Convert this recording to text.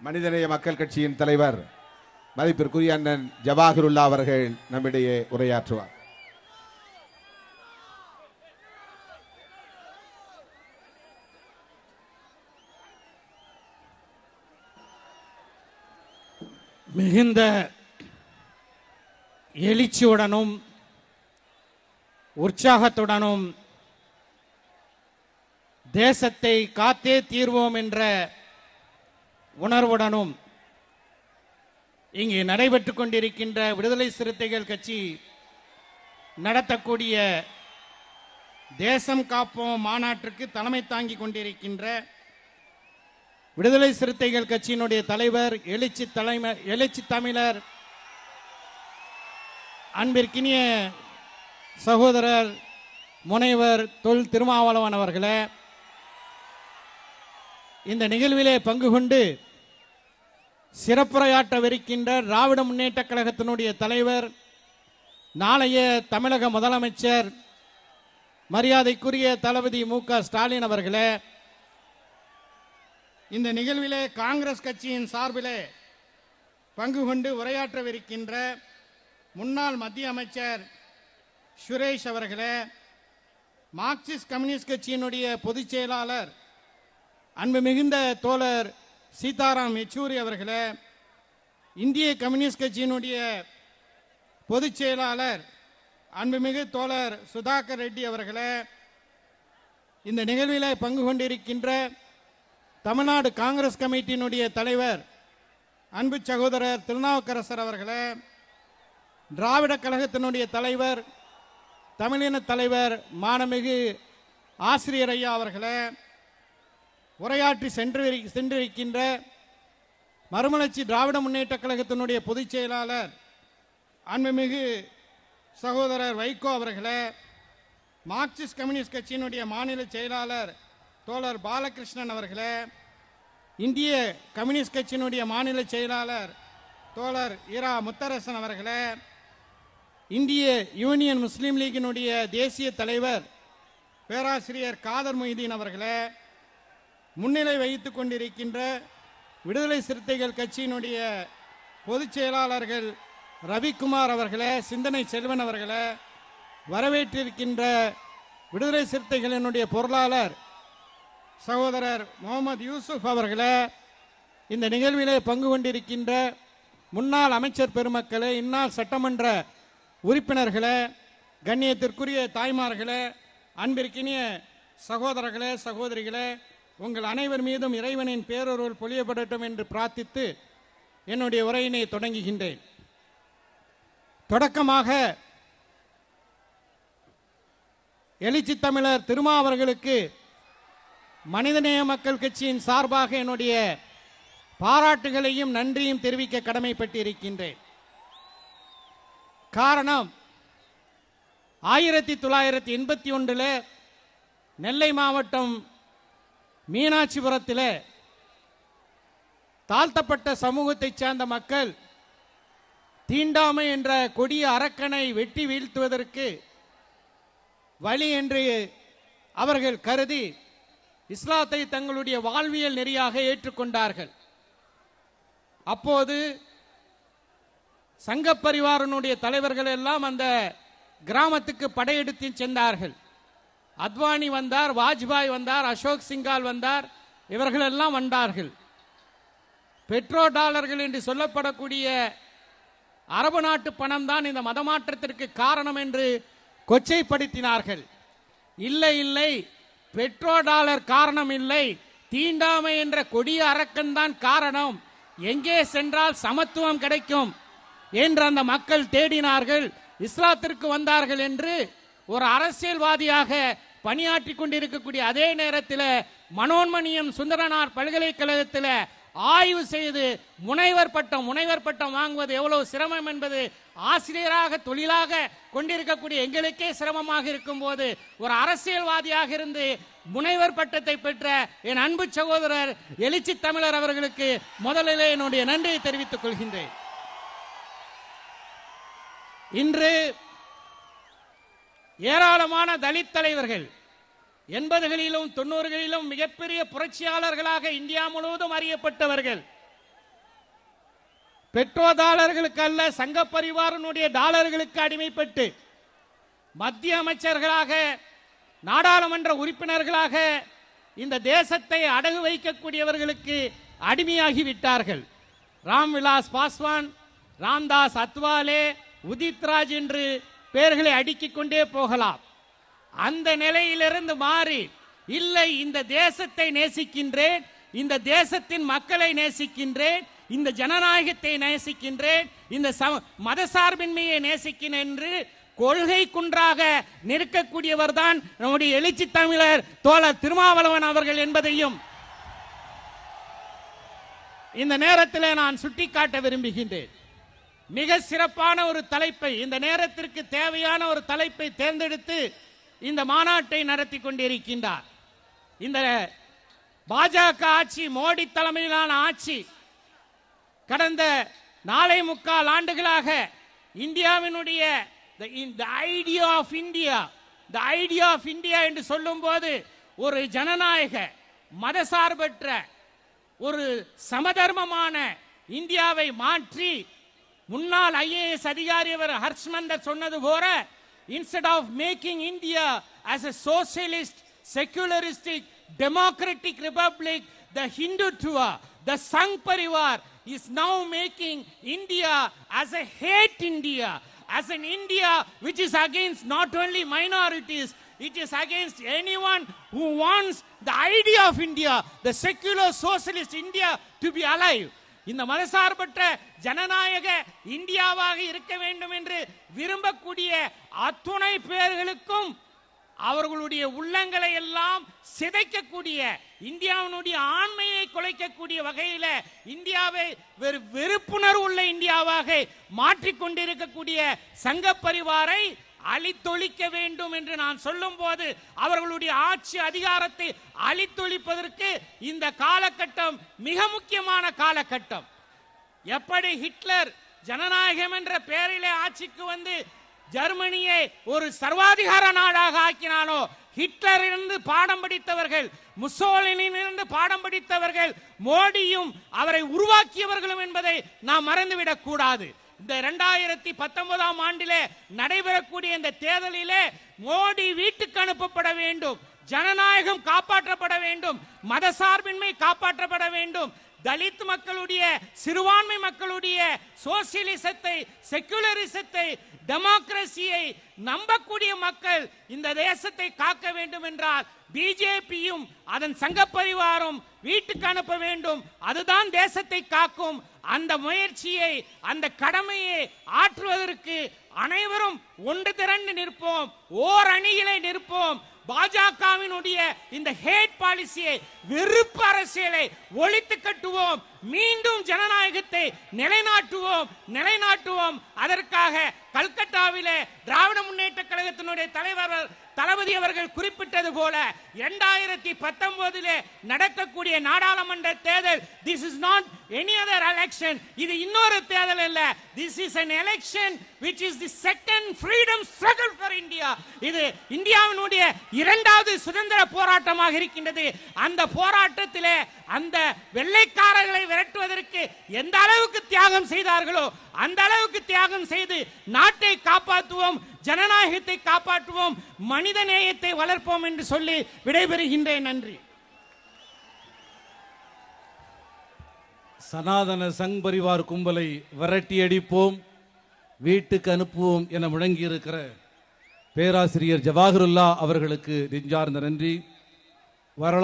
மனிதநேய மக்கள் கட்சியின் தலைவர் மதிப்பிற்குரிய அண்ணன் ஜவாஹிருல்லா அவர்கள் நம்மிடையே உரையாற்றுவார். மிகுந்த எழுச்சியுடனும் உற்சாகத்துடனும் தேசத்தை காத்தே தீர்வோம் என்ற உணர்வுடனும் இங்கு நடைபெற்றுக் கொண்டிருக்கின்ற விடுதலை சிறுத்தைகள் கட்சி நடத்தக்கூடிய தேசம் காப்போம் மாநாட்டிற்கு தலைமை தாங்கி கொண்டிருக்கின்ற விடுதலை சிறுத்தைகள் கட்சியினுடைய தலைவர் எழுச்சி தலைமை எழுச்சி தமிழர் அன்பிற்கினிய சகோதரர் முனைவர் தொல் திருமாவளவன் அவர்களே இந்த நிகழ்விலே பங்கு கொண்டு சிறப்புரையாட்டவிருக்கின்ற திராவிட முன்னேற்ற கழகத்தினுடைய தலைவர் நாளைய தமிழக முதலமைச்சர் மரியாதைக்குரிய தளபதி மு க ஸ்டாலின் அவர்களே இந்த நிகழ்விலே காங்கிரஸ் கட்சியின் சார்பிலே பங்கு கொண்டு உரையாற்றவிருக்கின்ற முன்னாள் மத்திய அமைச்சர் சுரேஷ் அவர்களே மார்க்சிஸ்ட் கம்யூனிஸ்ட் கட்சியினுடைய பொதுச் செயலாளர் அன்பு மிகுந்த தோழர் சீதாராம் யெச்சூரி அவர்களே இந்திய கம்யூனிஸ்ட் கட்சியினுடைய பொதுச் செயலாளர் அன்புமிகு தோழர் சுதாகர் ரெட்டி அவர்களே இந்த நிகழ்வில் பங்கு கொண்டிருக்கின்ற தமிழ்நாடு காங்கிரஸ் கமிட்டியினுடைய தலைவர் அன்பு சகோதரர் திருநாவுக்கரசர் அவர்களே திராவிட கழகத்தினுடைய தலைவர் தமிழின தலைவர் மானமிகு ஆசிரியர் ஐயா அவர்களே உரையாற்றி சென்று சென்றிருக்கின்ற மறுமலர்ச்சி திராவிட முன்னேற்ற கழகத்தினுடைய பொதுச் செயலாளர் அன்புமிகு சகோதரர் வைகோ அவர்களே மார்க்சிஸ்ட் கம்யூனிஸ்ட் கட்சியினுடைய மாநில செயலாளர் தோழர் பாலகிருஷ்ணன் அவர்களே இந்திய கம்யூனிஸ்ட் கட்சியினுடைய மாநில செயலாளர் தோழர் இரா முத்தரசன் அவர்களே இந்திய யூனியன் முஸ்லீம் லீக்கினுடைய தேசிய தலைவர் பேராசிரியர் காதர் மொய்தீன் அவர்களே முன்னிலை வகித்துக் கொண்டிருக்கின்ற விடுதலை சிறுத்தைகள் கட்சியினுடைய பொதுச் செயலாளர்கள் ரவிக்குமார் அவர்களே சிந்தனை செல்வன் அவர்களே வரவேற்றிருக்கின்ற விடுதலை சிறுத்தைகளினுடைய பொருளாளர் சகோதரர் முகமது யூசுப் அவர்களே இந்த நிகழ்விலே பங்கு கொண்டிருக்கின்ற முன்னாள் அமைச்சர் பெருமக்களே இந்நாள் சட்டமன்ற உறுப்பினர்களே கண்ணியத்திற்குரிய தாய்மார்களே அன்பிற்கினிய சகோதரர்களே சகோதரிகளே உங்கள் அனைவர் மீதும் இறைவனின் பேரொருள் பொழியப்படட்டும் என்று பிரார்த்தித்து என்னுடைய உரையினை தொடங்குகின்றேன். தொடக்கமாக எழுச்சி தமிழர் திருமா அவர்களுக்கு மனிதநேய மக்கள் கட்சியின் சார்பாக என்னுடைய பாராட்டுகளையும் நன்றியும் தெரிவிக்க கடமைப்பட்டிருக்கின்றேன். காரணம் ஆயிரத்தி தொள்ளாயிரத்தி எண்பத்தி ஒன்றில் நெல்லை மாவட்டம் மீனாட்சிபுரத்தில் தாழ்த்தப்பட்ட சமூகத்தைச் சேர்ந்த மக்கள் தீண்டாமை என்ற கொடிய அரக்கனை வெட்டி வீழ்த்துவதற்கு வழி என்று அவர்கள் கருதி இஸ்லாத்தை தங்களுடைய வாழ்வியல் நெறியாக ஏற்றுக்கொண்டார்கள். அப்போது சங்கப்பரிவாரனுடைய தலைவர்கள் எல்லாம் அந்த கிராமத்துக்கு படையெடுத்து சென்றார்கள். அத்வானி வந்தார் வாஜ்பாய் வந்தார் அசோக் சிங்கால் வந்தார் இவர்கள் எல்லாம் வந்தார்கள். பெட்ரோ டாலர்கள் என்று சொல்லப்படக்கூடிய அரபு நாட்டு பணம் தான் இந்த மதமாற்றத்திற்கு காரணம் என்று கொச்சைப்படுத்தினார்கள். இல்லை இல்லை பெட்ரோ டாலர் காரணம் இல்லை தீண்டாமை என்ற கொடிய அரக்கன்தான் காரணம். எங்கே சென்றால் சமத்துவம் கிடைக்கும் என்று அந்த மக்கள் தேடினார்கள். இஸ்லாத்திற்கு வந்தார்கள் என்று ஒரு அரசியல்வாதியாக பணியாற்றி கொண்டிருக்கக்கூடிய அதே நேரத்தில் மனோன்மணியம் சுந்தரனார் பல்கலைக்கழகத்தில் ஆய்வு செய்து முனைவர் பட்டம் முனைவர் பட்டம் வாங்குவது எவ்வளவு சிரமம் என்பது ஆசிரியராக தொழிலாக கொண்டிருக்கக்கூடிய எங்களுக்கே சிரமமாக இருக்கும்போது ஒரு அரசியல்வாதியாக இருந்து முனைவர் பட்டத்தை பெற்ற என் அன்பு சகோதரர் எழுச்சி தமிழர் அவர்களுக்கு முதலிலே என்னுடைய நன்றியை தெரிவித்துக் கொள்கின்றேன். இன்று ஏராளமான தலித் தலைவர்கள் எண்பதுகளிலும் தொண்ணூறுகளிலும் மிகப்பெரிய புரட்சியாளர்களாக இந்தியா முழுவதும் அறியப்பட்டவர்கள். பெட்ரோ டாலர்களுக்கு அல்ல சங்க பரிவாரனுடைய டாலர்களுக்கு அடிமைப்பட்டு மத்திய அமைச்சர்களாக நாடாளுமன்ற உறுப்பினர்களாக இந்த தேசத்தை அடகு வைக்கக்கூடியவர்களுக்கு அடிமையாகி விட்டார்கள் ராம்விலாஸ் பாஸ்வான் ராம்தாஸ் அத்வாலே உதித்ராஜ் என்று பேர்களை அடுக்கிக் கொண்டே போகலாம். அந்த நிலையிலிருந்து மாறி இல்லை இந்த தேசத்தை நேசிக்கின்றேன் இந்த தேசத்தின் மக்களை நேசிக்கின்றேன் இந்த ஜனநாயகத்தை நேசிக்கின்றேன் இந்த சம- மதசார்பின்மையை நேசிக்கிறேன் என்று கொள்கை குன்றாக நிற்கக்கூடியவர் தான் நம்முடைய எழுச்சி தமிழர் தோழர் திருமாவளவன் அவர்கள் என்பதையும் இந்த நேரத்தில் நான் சுட்டிக்காட்ட விரும்புகின்றேன். மிக சிறப்பான ஒரு தலைப்பை இந்த நேரத்திற்கு தேவையான ஒரு தலைப்பை தேர்ந்தெடுத்து இந்த மாநாட்டை நடத்தி கொண்டிருக்கின்றார். இந்த பாஜக ஆட்சி மோடி தலைமையிலான ஆட்சி கடந்த நாளை முக்கால் ஆண்டுகளாக இந்தியாவினுடைய the idea of India the idea of India என்று சொல்லும்போது ஒரு ஜனநாயக மதசார்பற்ற ஒரு சமதர்மமான இந்தியாவை மாற்றி முன்னாள் ஐஏஎஸ் அதிகாரி அவர் ஹர்ஷ்மந்தர் சொன்னது போல instead of making India as a socialist secularistic democratic republic the hindutva the sangh parivar is now making india as a hate india as an india which is against not only minorities it is against anyone who wants the idea of india the secular socialist india to be alive இந்த மதசார்பற்ற ஜனநாயக இந்தியாவாக இருக்க வேண்டும் என்று விரும்பக்கூடிய அத்துணை பேர்களுக்கும் அவர்களுடைய உள்ளங்களை எல்லாம் சிதைக்கக்கூடிய இந்தியாவினுடைய ஆண்மையை குலைக்கக்கூடிய வகையில இந்தியாவை வெறு வெறுப்புணர்வு உள்ள இந்தியாவாக மாற்றிக்கொண்டிருக்கக்கூடிய சங்க பரிவாரை அழித்தொழிக்க வேண்டும் என்று நான் சொல்லும் போது அவர்களுடைய ஆட்சி அதிகாரத்தை அழித்தொழிப்பதற்கு இந்த காலகட்டம் மிக முக்கியமான காலகட்டம். எப்படி ஹிட்லர் ஜனநாயகம் என்ற பெயரிலே ஆட்சிக்கு வந்து ஜெர்மனியை ஒரு சர்வாதிகார நாடாக ஆக்கினானோ ஹிட்லரிலிருந்து பாடம் படித்தவர்கள் முசோலினிலிருந்து பாடம் படித்தவர்கள் மோடியும் அவரை உருவாக்கியவர்களும் என்பதை நாம் மறந்துவிடக் கூடாது இந்த இரண்டாயிரத்தி பத்தொன்பதாம் ஆண்டிலே நடைபெறக்கூடிய இந்த தேர்தலிலே மோடி வீட்டுக்கு அனுப்பப்பட வேண்டும் ஜனநாயகம் காப்பாற்றப்பட வேண்டும் மதசார்பின்மை காப்பாற்றப்பட வேண்டும் தலித் மக்களுடைய சிறுபான்மை மக்களுடைய சோசியலிசத்தை செக்குலரிசத்தை டெமோக்ரஸியை நம்பக்கூடிய மக்கள் இந்த தேசத்தை காக்க வேண்டும் என்றால் பிஜேபியும் அதன் சங்க பரிவாரம் வீட்டுக்கு அனுப்ப வேண்டும். அதுதான் தேசத்தை காக்கும். அந்த முயற்சியை அந்த கடமையை ஆற்றுவதற்கு அனைவரும் ஒன்று திரண்டு நிற்போம். ஓர் அணியிலே நிற்போம். பாஜகவினுடைய இந்த ஹேட் பாலிசியை வெறுப்பு அரசியலை ஒழித்து கட்டுவோம். மீண்டும் ஜனநாயகத்தை நிலைநாட்டுவோம் நிலைநாட்டுவோம். அதற்காக கல்கட்டாவிலே திராவிட முன்னேற்ற கழகத்தினுடைய தலைவர் தளபதி அவர்கள் குறிப்பிட்டது போல இரண்டாயிரத்தி பத்தொன்பதிலே நடக்கக்கூடிய நாடாளுமன்ற தேர்தல் this is not any other election இது இன்னொரு தேர்தல் அல்ல. This is an election which is the second freedom struggle for India இது இந்தியாவினுடைய இரண்டாவது சுதந்திர போராட்டமாக இருக்கின்றது. அந்த போராட்டத்திலே அந்த வெள்ளைக்காரர்களை விரட்டுவதற்கு எந்த அளவுக்கு தியாகம் செய்தார்களோ அந்த அளவுக்கு தியாகம் செய்து நாட்டை காப்பாற்றுவோம் ஜனநாயகத்தை காப்பாற்றுவோம் மனித நேயத்தை வளர்ப்போம் என்று சொல்லி விடைபெறுகின்றேன். நன்றி. சனாதன சங் பரிவார் கும்பலை விரட்டி அடிப்போம் வீட்டுக்கு அனுப்புவோம் என முழங்கியிருக்கிற பேராசிரியர் ஜவாஹருல்லா அவர்களுக்கு நெஞ்சார்ந்த நன்றி. வரலாறு